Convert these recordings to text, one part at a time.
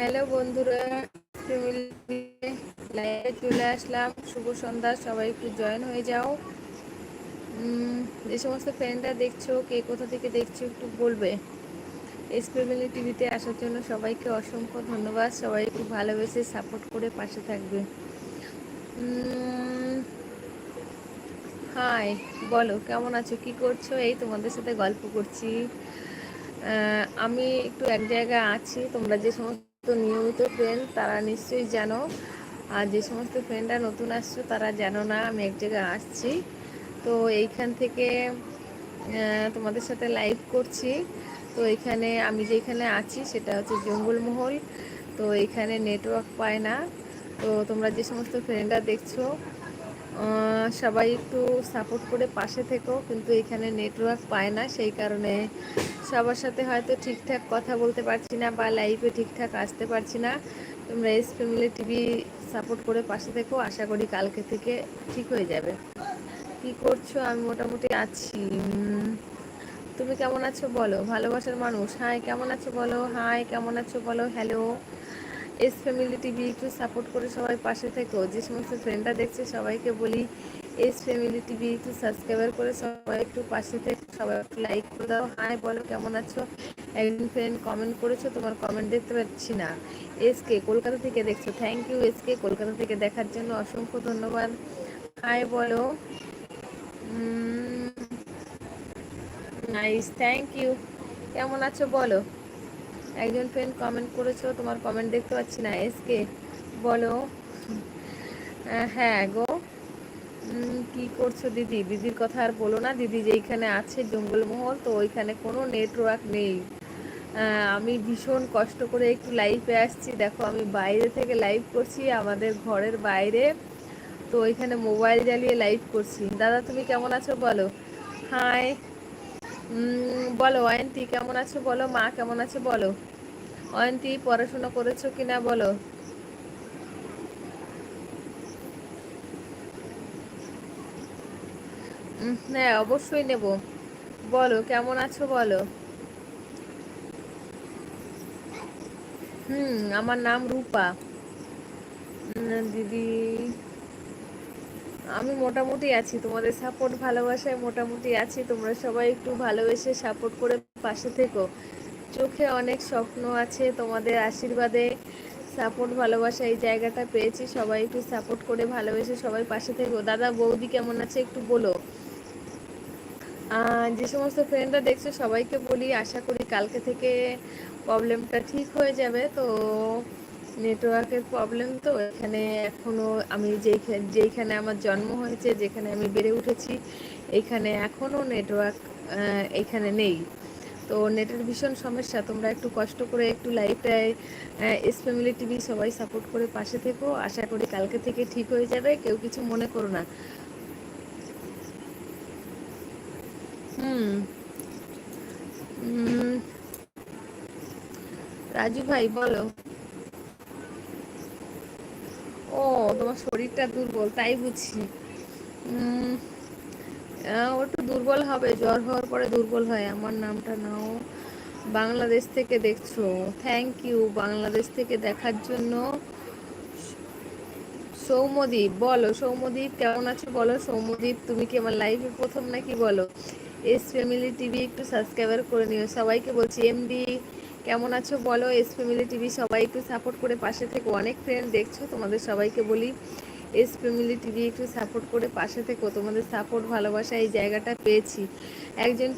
Hello বন্ধুরা লাইভে চলে আসলাম। শুভ সন্ধ্যা, সবাই একটু জয়েন হয়ে যাও। যে সমস্ত ফ্রেন্ডরা দেখছ, কে কোথা থেকে দেখছ, একটু বলবে। এস ফ্যামিলি টিভিতে আসার জন্য সবাইকে অসংখ্য ধন্যবাদ। সবাই একটু ভালোবেসে সাপোর্ট করে পাশে থাকবে। হাই বলো, কেমন আছো, কি করছ? এই তোমাদের সাথে গল্প করছি। আমি একটু এক জায়গায় আছি। তোমরা যে সমস্ত নিয়মিত ফ্রেন্ড তারা নিশ্চয়ই জানো। আর যে সমস্ত ফ্রেন্ডরা নতুন আসছো তারা জানো না আমি এক জায়গায় আসছি। তো এইখান থেকে তোমাদের সাথে লাইভ করছি। তো এখানে আমি যেখানে আছি সেটা হচ্ছে জঙ্গলমহল। তো এখানে নেটওয়ার্ক পায় না। তো তোমরা যে সমস্ত ফ্রেন্ডরা দেখছ সবাই একটু সাপোর্ট করে পাশে থেকো, কিন্তু এখানে নেটওয়ার্ক পায় না, সেই কারণে সবার সাথে হয়তো ঠিকঠাক কথা বলতে পারছি না বা লাইভে ঠিকঠাক আসতে পারছি না। তোমরা এস ফ্যামিলি টিভি সাপোর্ট করে পাশে থেকো, আশা করি কালকে থেকে ঠিক হয়ে যাবে। কি করছ? আমি মোটামুটি আছি। তুমি কেমন আছো বলো? ভালোবাসার মানুষ। হাই, কেমন আছো বলো? হাই, কেমন আছো বলো? হ্যালো এস ফ্যামিলি টিভি একটু সাপোর্ট করে সবাই পাশে থেকো। যে সমস্ত ফ্রেন্ডরা দেখছে, সবাইকে বলি এস ফ্যামিলি টিভি একটু সাবস্ক্রাইবার করে সবাই একটু পাশে থেকে। সবাই একটু লাইক করে দাও। হাই, বলো, কেমন আছো? একজন ফ্রেন্ড কমেন্ট করেছ, তোমার কমেন্ট দেখতে পাচ্ছি না। এসকে কলকাতা থেকে দেখছ। থ্যাংক ইউ এসকে কলকাতা থেকে দেখার জন্য অসংখ্য ধন্যবাদ। হাই, বলো। নাইস থ্যাংক ইউ কেমন আছো, বলো? একজন ফ্রেন্ড কমেন্ট করেছ তোমার কমেন্ট দেখতে পাচ্ছি না এসকে বলো। হ্যাঁ গো। কি করছ দিদি? দিদির কথা আর বলো না, দিদি যেইখানে আছে জঙ্গলমহল, তো ওইখানে কোনো নেটওয়ার্ক নেই। আমি ভীষণ কষ্ট করে একটু লাইভে আসছি। দেখো, আমি বাইরে থেকে লাইভ করছি, আমাদের ঘরের বাইরে। তো ওইখানে মোবাইল জ্বালিয়ে লাইভ করছি। দাদা, তুমি কেমন আছো বলো? হাই বলো, অয়ন্তি কেমন আছো বলো? মা কেমন আছে বলো? অয়ন্তি, পড়াশোনা করেছ কিনা বলো? হ্যাঁ অবশ্যই নেব। বলো, কেমন আছো বলো? হুম, আমার নাম রূপা। দিদি আমি মোটামুটি আছি, তোমাদের সাপোর্ট ভালোবাসায় মোটামুটি আছি, তোমরা সবাই একটু ভালোবেসে সাপোর্ট করে পাশে থেকো। চোখে অনেক স্বপ্ন আছে, তোমাদের আশীর্বাদে সাপোর্ট ভালোবাসা এই জায়গাটা পেয়েছি, সবাই একটু সাপোর্ট করে ভালোবেসে সবাই পাশে থেকো। দাদা, বৌদি কেমন আছে একটু বলো। যে সমস্ত ফ্রেন্ডরা দেখছ, সবাইকে বলি, আশা করি কালকে থেকে প্রবলেমটা ঠিক হয়ে যাবে, তো নেটওয়ার্কের প্রবলেম তো, এখানে এখনও আমি যেইখানে আমার জন্ম হয়েছে, যেখানে আমি বেড়ে উঠেছি, এখানে এখনও নেটওয়ার্ক এখানে নেই। তো নেটের ভীষণ সমস্যা, তোমরা একটু কষ্ট করে একটু লাইভটায় এস ফ্যামিলি টিভি সবাই সাপোর্ট করে পাশে থেকো। আশা করি কালকে থেকে ঠিক হয়ে যাবে, কেউ কিছু মনে করো না। হুম। রাজু ভাই, বলো। ও, তোমার শরীরটা দুর্বল, তাই বুঝছি। ও একটু দুর্বল হবে, জ্বর হওয়ার পরে দুর্বল হয়, আমার নামটা নাও। বাংলাদেশ থেকে দেখছ। থ্যাংক ইউ বাংলাদেশ থেকে দেখার জন্য। সৌমদীপ, বলো, সৌমদীপ কেমন আছো? বলো, সৌমদীপ, তুমি কি আমার লাইভে প্রথম নাকি বলো? এস ফ্যামিলি টিভি একটু সাবস্ক্রাইবার করে নিও। সবাইকে বলছি এমডি কেমন আছো? বলো এস ফ্যামিলি টিভি সবাই একটু সাপোর্ট করে পাশে থেকে। অনেক ফ্রেন্ড দেখছ, তোমাদের সবাইকে বলি এস ফ্যামিলি টিভি একটু সাপোর্ট করে পাশে থেকো। তোমাদের সাপোর্ট ভালোবাসা এই জায়গাটা পেয়েছি। একজন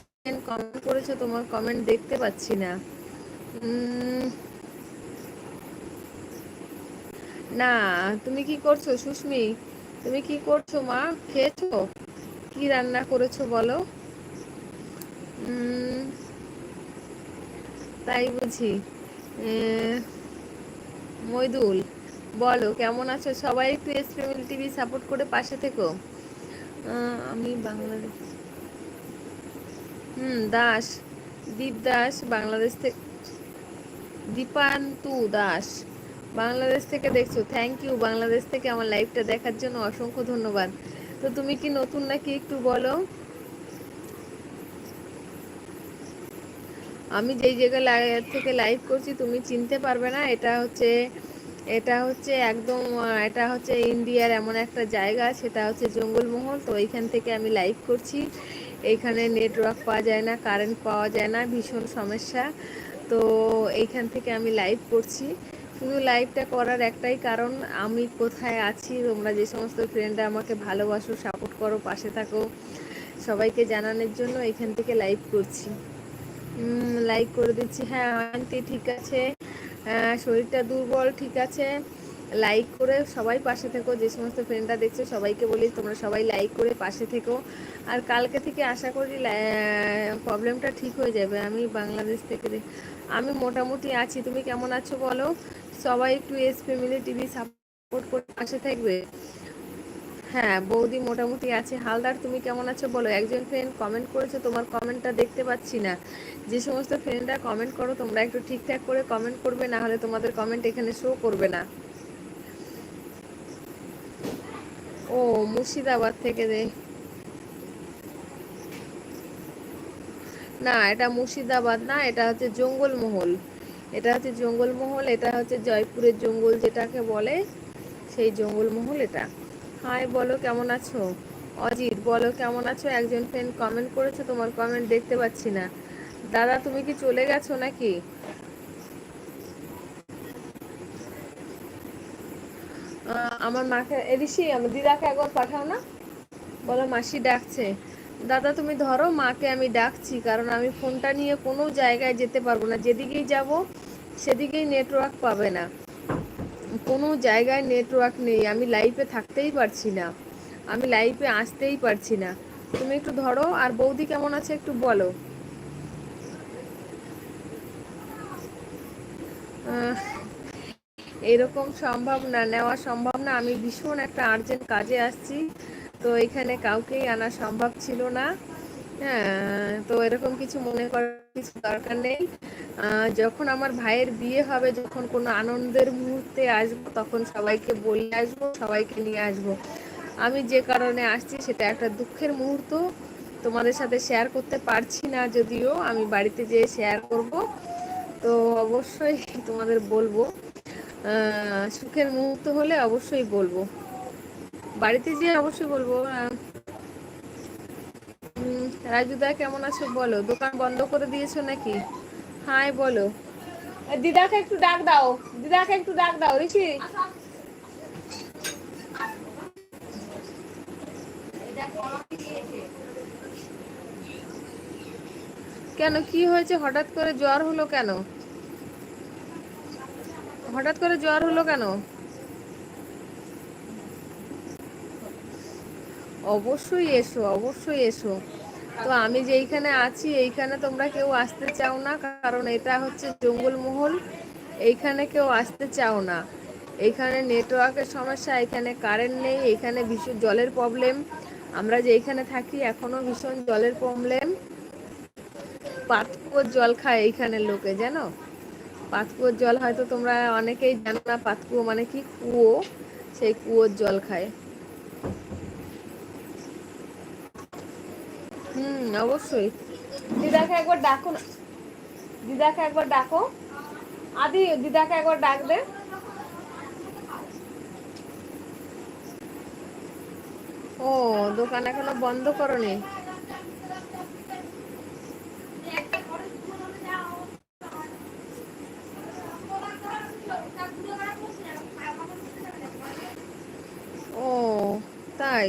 কমেন্ট করেছ, তোমার কমেন্ট দেখতে পাচ্ছি না। না, তুমি কি করছ সুস্মি? তুমি কি করছ মা? খেয়েছো? কি রান্না করেছ বলো? তাই বুঝি। মইদুল, বলো, কেমন আছো? সবাই একটু এস ফ্যামিলি টিভি সাপোর্ট করে পাশে থেকো। আমি বাংলাদেশ। হুম, দাস, দীপ দাস, বাংলাদেশ থেকে দীপান্তু দাস, বাংলাদেশ থেকে দেখছ। থ্যাংক ইউ বাংলাদেশ থেকে আমার লাইভটা দেখার জন্য অসংখ্য ধন্যবাদ। তো তুমি কি নতুন নাকি একটু বলো? আমি যেই জায়গায় থেকে লাইভ করছি, তুমি চিনতে পারবে না, এটা হচ্ছে এটা হচ্ছে একদম এটা হচ্ছে ইন্ডিয়ার এমন একটা জায়গা, সেটা হচ্ছে জঙ্গলমহল। তো এইখান থেকে আমি লাইভ করছি। এইখানে নেটওয়ার্ক পাওয়া যায় না কারেন্ট পাওয়া যায় না, ভীষণ সমস্যা। তো এইখান থেকে আমি লাইভ করছি। শুধু লাইভটা করার একটাই কারণ, আমি কোথায় আছি, তোমরা যে সমস্ত ফ্রেন্ডরা আমাকে ভালোবাসো সাপোর্ট করো, পাশে থাকো, সবাইকে জানানোর জন্য এখান থেকে লাইভ করছি। লাইক করে দিচ্ছি। হ্যাঁ আন্টি ঠিক আছে। শরীরটা দুর্বল, ঠিক আছে। লাইক করে সবাই পাশে থেকো। যে সমস্ত ফ্রেন্ডরা দেখছ, সবাইকে বলি তোমরা সবাই লাইক করে পাশে থেকো। আর কালকে থেকে আশা করি প্রবলেমটা ঠিক হয়ে যাবে। আমি বাংলাদেশ থেকে আমি মোটামুটি আছি। তুমি কেমন আছো বলো? সবাই একটু এস ফ্যামিলি টিভি সাপোর্ট করে পাশে থাকবে। হ্যাঁ বৌদি মোটামুটি আছে। হালদার, তুমি কেমন আছো? বলো, একজন ফ্রেন্ড কমেন্ট করেছ, তোমার কমেন্টটা দেখতে পাচ্ছি না। যে সমস্ত ফ্রেন্ডরা কমেন্ট করো, তোমরা একটু ঠিকঠাক করে কমেন্ট করবে, না হলে তোমাদের কমেন্ট এখানে শো করবে না। ও, মুর্শিদাবাদ থেকে দে। না, এটা মুর্শিদাবাদ না, এটা হচ্ছে জঙ্গলমহল। এটা হচ্ছে জঙ্গলমহল, এটা হচ্ছে জয়পুরের জঙ্গল যেটাকে বলে, সেই জঙ্গলমহল এটা। হাই, বলো কেমন আছো? অজিত, বলো কেমন আছো? একজন ফ্রেন্ড কমেন্ট করেছ, তোমার কমেন্ট দেখতে পাচ্ছি না। দাদা, তুমি কি চলে গেছো নাকি? আমার মাকে এদিসি আমার দিদাকে একবার পাঠাও না? বলো, মাসি ডাকছে। দাদা, তুমি ধরো মাকে আমি ডাকছি, কারণ আমি ফোনটা নিয়ে কোনো জায়গায় যেতে পারব না। যেদিকেই যাব, সেদিকেই নেটওয়ার্ক পাবে না। কোনো জায়গায় নেটওয়ার্ক নেই, আমি লাইফে থাকতেই পারছি না। আমি লাইফে আসতেই পারছি না। তুমি একটু ধরো, আর বৌদি কেমন আছে একটু বলো। এরকম সম্ভব না, নেওয়া সম্ভব না। আমি ভীষণ একটা আর্জেন্ট কাজে আসছি, তো এখানে কাউকেই আনা সম্ভব ছিল না। হ্যাঁ তো এরকম কিছু মনে করার কিছু দরকার নেই। যখন আমার ভাইয়ের বিয়ে হবে, যখন কোনো আনন্দের মুহূর্তে আসব, তখন সবাইকে বলে আসব, সবাইকে নিয়ে আসব। আমি যে কারণে আসছি, সেটা একটা দুঃখের মুহূর্ত। তোমাদের সাথে শেয়ার করতে পারছি না যদিও, আমি বাড়িতে যেয়ে শেয়ার করব। তো অবশ্যই তোমাদের বলব সুখের মুহূর্ত হলে অবশ্যই বলব। বাড়িতে যেয়ে অবশ্যই বলব রাজুদা, কেমন আছো? বলো, দোকান বন্ধ করে দিয়েছ নাকি? হাই, বলো। দিদাকে একটু ডাক দাও। দিদাকে একটু ডাক দাও, ঋষি। কেন, কি হয়েছে? হঠাৎ করে জ্বর হলো কেন? হঠাৎ করে জ্বর হলো কেন? অবশ্যই এসো অবশ্যই এসো। তো আমি যেইখানে আছি, এইখানে তোমরা কেউ আসতে চাও না, কারণ এটা হচ্ছে জঙ্গলমহল। এইখানে কেউ আসতে চাও না। এইখানে নেটওয়ার্কের সমস্যা এখানে কারেন্ট নেই এখানে ভীষণ জলের প্রবলেম আমরা যেইখানে থাকি, এখনও ভীষণ জলের প্রবলেম পাতকুয়োর জল খায় এইখানের লোকে, জানো? পাতকুয়োর জল হয়তো তোমরা অনেকেই জানো না, পাতকুয়ো মানে কি কুয়ো? সেই কুয়োর জল খায়। হুম অবশ্যই। দিদাকে একবার ডাকো না। দিদাকে একবার ডাকো। আদি দিদাকে একবার ডাক দে। ও দোকান এখনও বন্ধ করনি। ও তাই?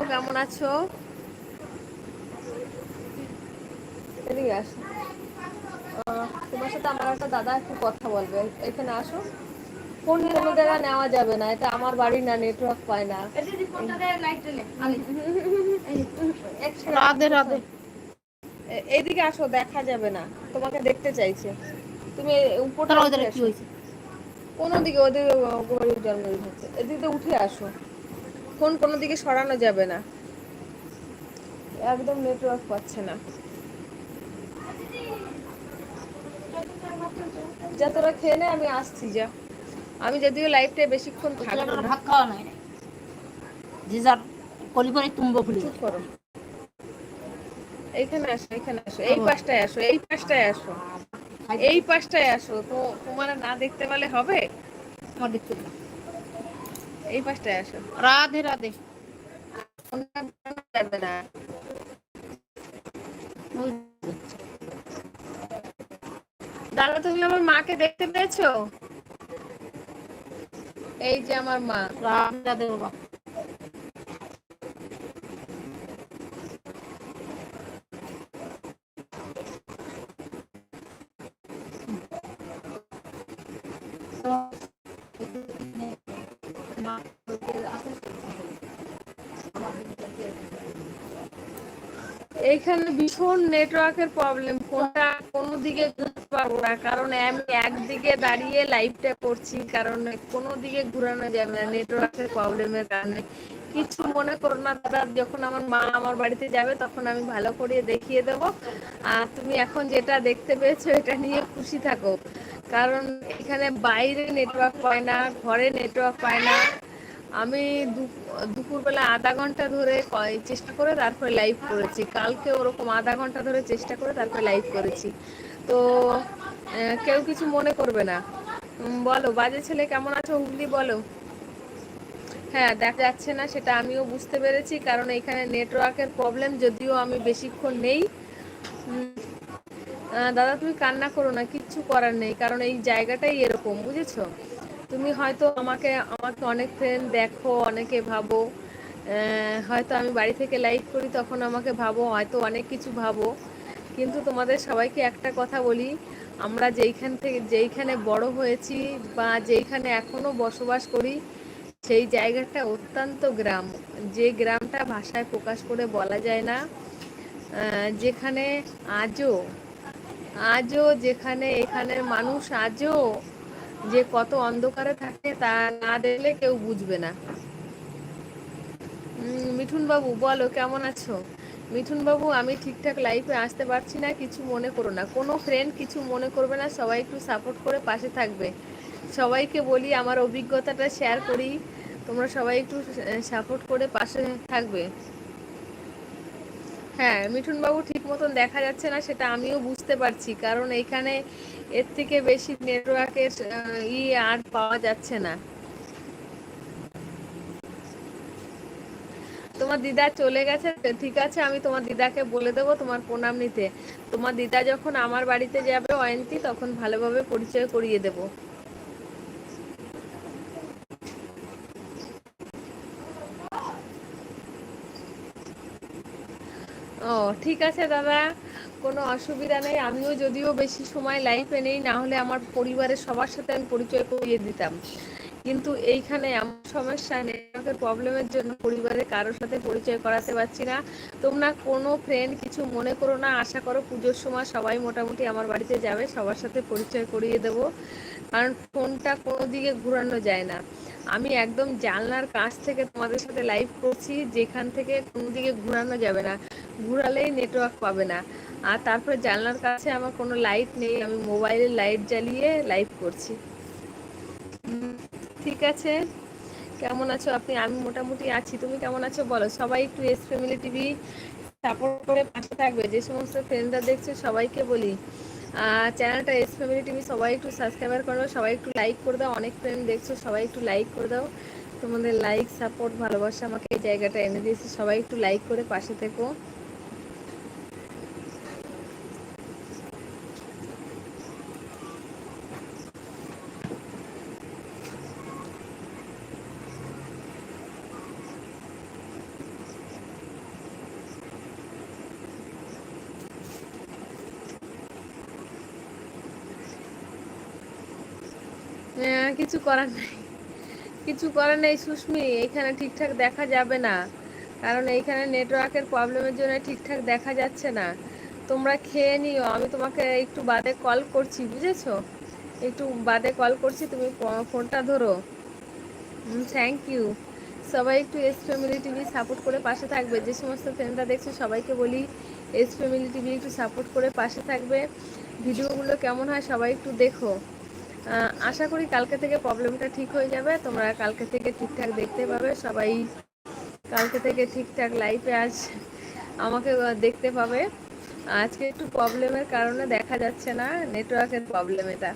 কেমন আছো? এদিকে আসো। তোমার সাথে আমার একটা দাদা একটু কথা বলবে। এখানে আসো। ফোন কোনো নেওয়া যাবে না। এটা আমার বাড়ি না নেটওয়ার্ক পায় না। রাধে রাধে। এইদিকে আসো দেখা যাবে না। তোমাকে দেখতে চাইছে। তুমি উপরটা তাহলে ওদের কি হয়েছে? কোনো দিকে ওদের গরিব জন্মদিন হচ্ছে। এদিকে উঠে আসো। ফোন কোনো দিকে সরানো যাবে না। একদম নেটওয়ার্ক পাচ্ছে না। যা তোরা খেয়ে নে আমি আসছি যা। আমি যদিও লাইফটাই বেশিক্ষণ থাকব না। ভাত খাওয়া নাই। যে যার কলি করে তুম্ব চুপ করো। এইখানে আসো এইখানে আসো। এই পাশটায় আসো এই পাশটায় আসো। এই পাশটায় আসো। তো তোমার না দেখতে পেলে হবে? আমার দেখতে না। এই পাশটায় আসো। রাধে রাধে। যাবে না দাদা তুমি আমার মাকে দেখতে পেয়েছ? এই যে আমার মা। রাধে রাধে বাবা। এইখানে ভীষণ নেটওয়ার্কের প্রবলেম। ফোনটা কোনো দিকে ঘুরতে পারব না, কারণ আমি একদিকে দাঁড়িয়ে লাইভটা করছি, কারণ কোনো দিকে ঘুরানো যাবে না, নেটওয়ার্কের প্রবলেমের কারণে। কিছু মনে করো না দাদা, যখন আমার মা আমার বাড়িতে যাবে, তখন আমি ভালো করে দেখিয়ে দেবো। আর তুমি এখন যেটা দেখতে পেয়েছ, এটা নিয়ে খুশি থাকো। কারণ এখানে বাইরে নেটওয়ার্ক পায় না, ঘরে নেটওয়ার্ক পায় না। আমি দু- দুপুরবেলা আধা ঘণ্টা ধরে চেষ্টা করে, তারপরে লাইভ করেছি। কালকে ওরকম আধা ঘণ্টা ধরে চেষ্টা করে, তারপরে লাইভ করেছি। তো কেউ কিছু মনে করবে না। বলো, বাজে ছেলে কেমন আছো হুগলি বলো। হ্যাঁ দেখা যাচ্ছে না, সেটা আমিও বুঝতে পেরেছি, কারণ এখানে নেটওয়ার্কের প্রবলেম যদিও আমি বেশিক্ষণ নেই। দাদা, তুমি কান্না করো না, কিচ্ছু করার নেই, কারণ এই জায়গাটাই এরকম, বুঝেছ? তুমি হয়তো আমাকে আমাকে অনেক ফ্রেন্ড দেখো, অনেকে ভাবো হয়তো আমি বাড়ি থেকে লাইভ করি, তখন আমাকে ভাবো, হয়তো অনেক কিছু ভাবো। কিন্তু তোমাদের সবাইকে একটা কথা বলি, আমরা যেইখান থেকে, যেইখানে বড় হয়েছি বা যেইখানে এখনও বসবাস করি, সেই জায়গাটা অত্যন্ত গ্রাম। যে গ্রামটা ভাষায় প্রকাশ করে বলা যায় না। যেখানে আজও আজও যেখানে এখানের মানুষ আজও যে কত অন্ধকারে থাকে তা না দেখলে কেউ বুঝবে না। মিঠুন বাবু বলো, কেমন আছো? মিঠুন বাবু আমি ঠিকঠাক লাইফে আসতে পারছি না, কিছু মনে করো না। কোনো ফ্রেন্ড কিছু মনে করবে না, সবাই একটু সাপোর্ট করে পাশে থাকবে। সবাইকে বলি, আমার অভিজ্ঞতাটা শেয়ার করি। তোমরা সবাই একটু সাপোর্ট করে পাশে থাকবে। হ্যাঁ মিঠুন বাবু ঠিক মতন দেখা যাচ্ছে না, সেটা আমিও বুঝতে পারছি। কারণ এখানে এর থেকে বেশি নেটওয়ার্কের ই আর পাওয়া যাচ্ছে না। তোমার দিদা চলে গেছে, ঠিক আছে, আমি তোমার দিদাকে বলে দেবো তোমার প্রণাম নিতে। তোমার দিদা যখন আমার বাড়িতে যাবে, অয়ন্তী, তখন ভালোভাবে পরিচয় করিয়ে দেবো ও ঠিক আছে, দাদা। কোনো অসুবিধা নেই। আমিও যদিও বেশি সময় লাইফে নেই, না হলে আমার পরিবারের সবার সাথে আমি পরিচয় করিয়ে দিতাম। কিন্তু এইখানে আমার সমস্যা নেটওয়ার্কের প্রবলেমের জন্য পরিবারের কারোর সাথে পরিচয় করাতে পারছি না। তোমরা কোনো ফ্রেন্ড কিছু মনে করো না, আশা করো পুজোর সময় সবাই মোটামুটি আমার বাড়িতে যাবে, সবার সাথে পরিচয় করিয়ে দেবো। কারণ ফোনটা কোনো দিকে ঘুরানো যায় না। আমি একদম জানলার কাছ থেকে তোমাদের সাথে লাইভ করছি, যেখান থেকে কোনো দিকে ঘুরানো যাবে না। ঘুরালেই নেটওয়ার্ক পাবে না। আর তারপরে জানলার কাছে আমার কোনো লাইট নেই, আমি মোবাইলের লাইট জ্বালিয়ে লাইভ করছি। ঠিক আছে? কেমন আছো? আপনি, আমি মোটামুটি আছি। তুমি কেমন আছো? বলো, সবাই একটু এস ফ্যামিলি টিভি সাপোর্ট করে পাশে থাকবে। যে সমস্ত ফ্রেন্ডরা দেখছে, সবাইকে বলি আর চ্যানেলটা এস ফ্যামিলি টিভি সবাই একটু সাবস্ক্রাইবার করো, সবাই একটু লাইক করে দাও। অনেক ফ্রেন্ড দেখছ, সবাই একটু লাইক করে দাও। তোমাদের লাইক সাপোর্ট ভালোবাসা আমাকে এই জায়গাটা এনে দিয়েছে। সবাই একটু লাইক করে পাশে থেকো হ্যাঁ, কিছু করার নেই। কিছু করার নেই সুস্মি, এখানে ঠিকঠাক দেখা যাবে না। কারণ এইখানে নেটওয়ার্কের প্রবলেমের জন্য ঠিকঠাক দেখা যাচ্ছে না। তোমরা খেয়ে নিও, আমি তোমাকে একটু বাদে কল করছি, বুঝেছ? একটু বাদে কল করছি, তুমি ফোনটা ধরো। থ্যাংক ইউ সবাই একটু এস ফ্যামিলি টিভি সাপোর্ট করে পাশে থাকবে। যে সমস্ত ফ্রেন্ডরা দেখছ, সবাইকে বলি এস ফ্যামিলি টিভি একটু সাপোর্ট করে পাশে থাকবে। ভিডিওগুলো কেমন হয় সবাই একটু দেখো। আশা করি কালকে থেকে প্রবলেমটা ঠিক হয়ে যাবে। তোমরা কালকে থেকে ঠিকঠাক দেখতে পাবে। সবাই কালকে থেকে ঠিকঠাক লাইফে আজ আমাকে দেখতে পাবে। আজকে একটু প্রবলেমের কারণে দেখা যাচ্ছে না নেটওয়ার্কের প্রবলেম এটা।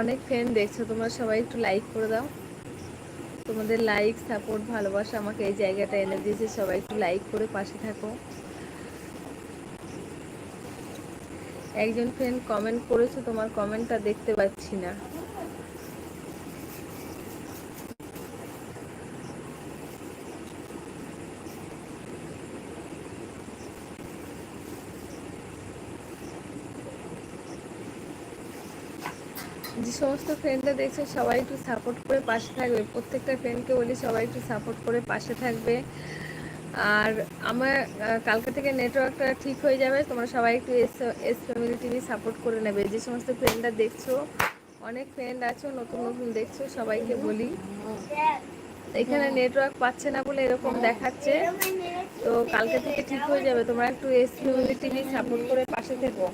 অনেক ফ্রেন্ড দেখছ, তোমরা সবাই একটু লাইক করে দাও। তোমাদের লাইক সাপোর্ট ভালোবাসা আমাকে এই জায়গাটা এনে দিয়েছে, সবাই একটু লাইক করে পাশে থাকো। একজন ফ্রেন্ড কমেন্ট করেছে, তোমার কমেন্টটা দেখতে পাচ্ছি না। সমস্ত ফ্রেন্ডরা দেখছ, সবাই একটু সাপোর্ট করে পাশে থাকবে। প্রত্যেকটা ফ্রেন্ডকে বলি, সবাই একটু সাপোর্ট করে পাশে থাকবে। আর আমার কালকে থেকে নেটওয়ার্কটা ঠিক হয়ে যাবে, তোমরা সবাই একটু S S family TV support করে নেবে। যে সমস্ত ফ্রেন্ডরা দেখছ, অনেক ফ্রেন্ড আছো, নতুন নতুন দেখছ, সবাইকে বলি। এখানে নেটওয়ার্ক পাচ্ছে না বলে এরকম দেখাচ্ছে। তো কালকে থেকে ঠিক হয়ে যাবে, তোমরা একটু এস ফ্যামিলি টিভি সাপোর্ট করে পাশে থেকো।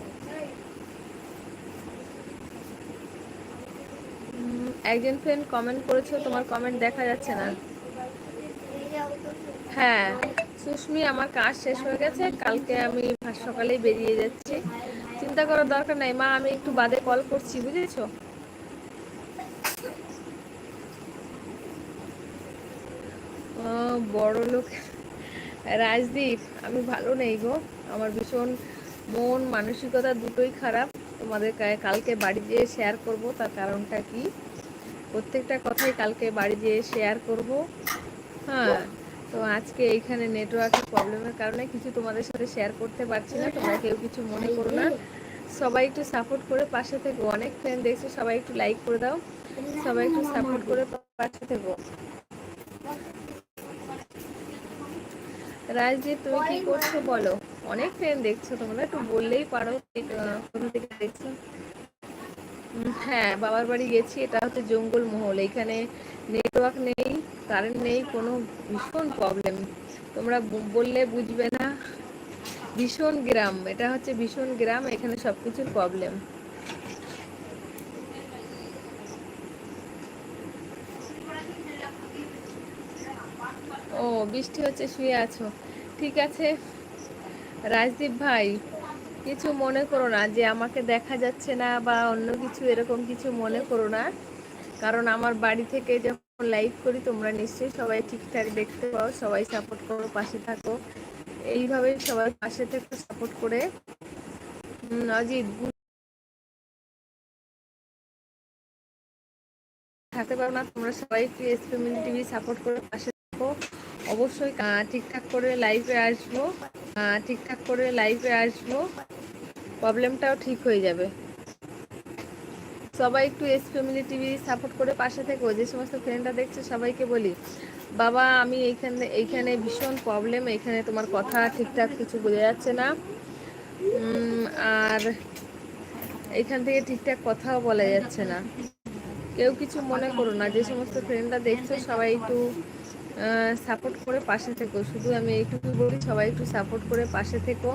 একজন ফ্রেন্ড কমেন্ট করেছ, তোমার কমেন্ট দেখা যাচ্ছে না। হ্যাঁ সুস্মি, আমার কাজ শেষ হয়ে গেছে, কালকে আমি সকালেই বেরিয়ে যাচ্ছি। চিন্তা করার দরকার নাই, মা, আমি একটু বাদে কল করছি, বুঝেছ? বড় লোক। রাজদীপ, আমি ভালো নেই গো। আমার ভীষণ মন, মানসিকতা দুটোই খারাপ। তোমাদের কালকে বাড়ি যেয়ে শেয়ার করব, তার কারণটা কি? প্রত্যেকটা কথাই কালকে বাড়ি যেয়ে শেয়ার করব। হ্যাঁ তো আজকে এইখানে নেটওয়ার্কের প্রবলেমের কারণে কিছু তোমাদের সাথে শেয়ার করতে পারছি না, তোমরা কেউ কিছু মনে করো না। সবাই একটু সাপোর্ট করে পাশে থেকো, অনেক ফ্রেন্ড দেখছ, সবাই একটু লাইক করে দাও। সবাই একটু সাপোর্ট করে পাশে থেকো। রাজদীপ, তুমি কি করছ বলো? অনেক ফ্রেন্ড দেখছ তোমরা, একটু বললেই পারো কোথা থেকে দেখছ? হ্যাঁ বাবার বাড়ি গেছি, এটা হচ্ছে জঙ্গল মহল। এখানে নেটওয়ার্ক নেই কারেন্ট নেই, কোনো ভীষণ প্রবলেম তোমরা বললে বুঝবে না। ভীষণ গ্রাম, এটা হচ্ছে ভীষণ গ্রাম, এখানে সব কিছুর প্রবলেম ও, বৃষ্টি হচ্ছে, শুয়ে আছো। ঠিক আছে। রাজদীপ ভাই কিছু মনে করো না যে আমাকে দেখা যাচ্ছে না বা অন্য কিছু, এরকম কিছু মনে করো না। কারণ আমার বাড়ি থেকে যখন লাইভ করি, তোমরা নিশ্চয়ই সবাই ঠিকঠাক দেখতে পাও, সবাই সাপোর্ট করো, পাশে থাকো। এইভাবে সবাই পাশে থেকে সাপোর্ট করে। অজিত, থাকতে পারো না, তোমরা সবাই এস ফ্যামিলি টিভি সাপোর্ট করে পাশে থাকো। অবশ্যই ঠিকঠাক করে লাইভে আসব। ঠিকঠাক করে লাইভে আসব প্রবলেমটাও ঠিক হয়ে যাবে। সবাই একটু এস ফ্যামিলি টিভি সাপোর্ট করে পাশে থেকো, যে সমস্ত ফ্রেন্ডরা দেখছে সবাইকে বলি, বাবা, আমি এইখানে এইখানে ভীষণ প্রবলেম এখানে তোমার কথা ঠিকঠাক কিছু বোঝা যাচ্ছে না। আর এইখান থেকে ঠিকঠাক কথাও বলা যাচ্ছে না। কেউ কিছু মনে করো না, যে সমস্ত ফ্রেন্ডরা দেখছ সবাই একটু সাপোর্ট করে পাশে থেকো। শুধু আমি এইটুকু বলি, সবাই একটু সাপোর্ট করে পাশে থেকো।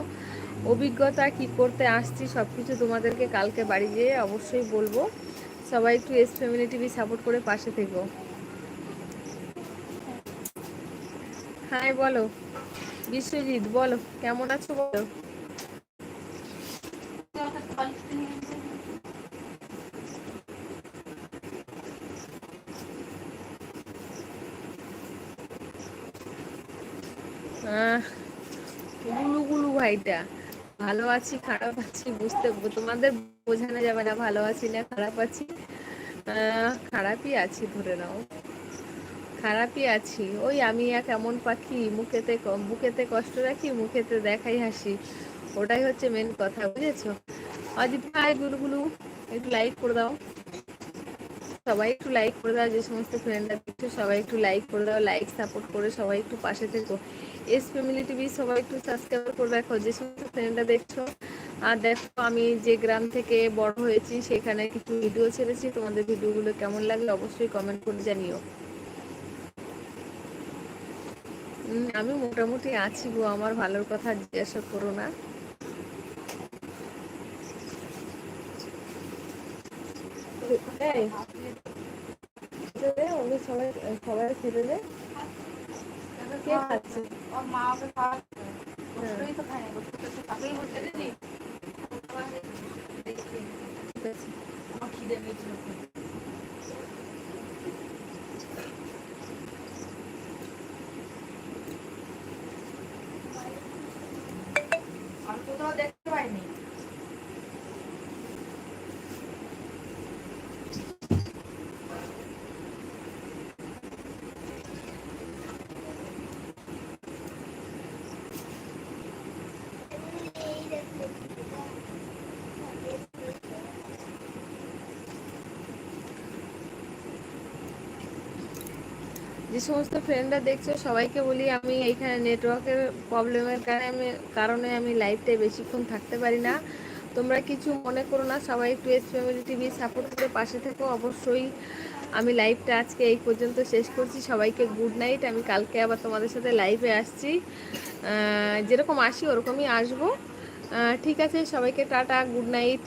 অভিজ্ঞতা, কি করতে আসছি সব কিছু তোমাদেরকে কালকে বাড়ি গিয়ে অবশ্যই বলব। সবাই একটু এস ফ্যামিলি টিভি সাপোর্ট করে পাশে থেকো। হ্যাঁ বলো। বিশ্বজিৎ, বলো। কেমন আছো, বলো? গুলু ভাইটা। ভালো আছি, খারাপ আছি, বুঝতে তোমাদের বোঝানো যাবে না ভালো আছি না খারাপ আছি। খারাপই আছি, ধরে নাও। খারাপই আছি। ওই আমি এক এমন পাখি, মুখেতে বুকেতে কষ্ট রাখি, মুখেতে দেখাই হাসি। ওটাই হচ্ছে মেন কথা, বুঝেছ? অজিত ভাই গুলগুলু একটু লাইক করে দাও। সবাই একটু লাইক করে দাও, যে সমস্ত ফ্রেন্ডরা দেখছ, সবাই একটু লাইক করে দাও লাইক সাপোর্ট করে সবাই একটু পাশে থেকো। এস ফ্যামিলি টিভি সবাই একটু সাবস্ক্রাইব করে রাখো যে সমস্ত ফ্রেন্ডরা দেখছ, আর দেখো আমি যে গ্রাম থেকে বড় হয়েছি, সেখানে কিছু ভিডিও ছেড়েছি। তোমাদের ভিডিওগুলো কেমন লাগল অবশ্যই কমেন্ট করে জানিও। আমি মোটামুটি আছি গো, আমার ভালোর কথা জিজ্ঞাসা করো না। সবাই সবাই খেতে দে। কে খাচ্ছে? ওর মা ওকে খাওয়াচ্ছে। হ্যাঁ, তো খায় না তো তাকেই বলতে দিদি ঠিক আছে। আমার খিদে পেয়েছিল যে সমস্ত ফ্রেন্ডরা দেখছ, সবাইকে বলি আমি এইখানে নেটওয়ার্কের প্রবলেমের কারণে আমি কারণে আমি লাইভটায় বেশিক্ষণ থাকতে পারি না। তোমরা কিছু মনে করো না, সবাই একটু এস ফ্যামিলি টিভি সাপোর্ট করে পাশে থেকো। অবশ্যই আমি লাইভটা আজকে এই পর্যন্ত শেষ করছি। সবাইকে গুড নাইট আমি কালকে আবার তোমাদের সাথে লাইভে আসছি। যেরকম আসি ওরকমই আসব। ঠিক আছে, সবাইকে টাটা গুড নাইট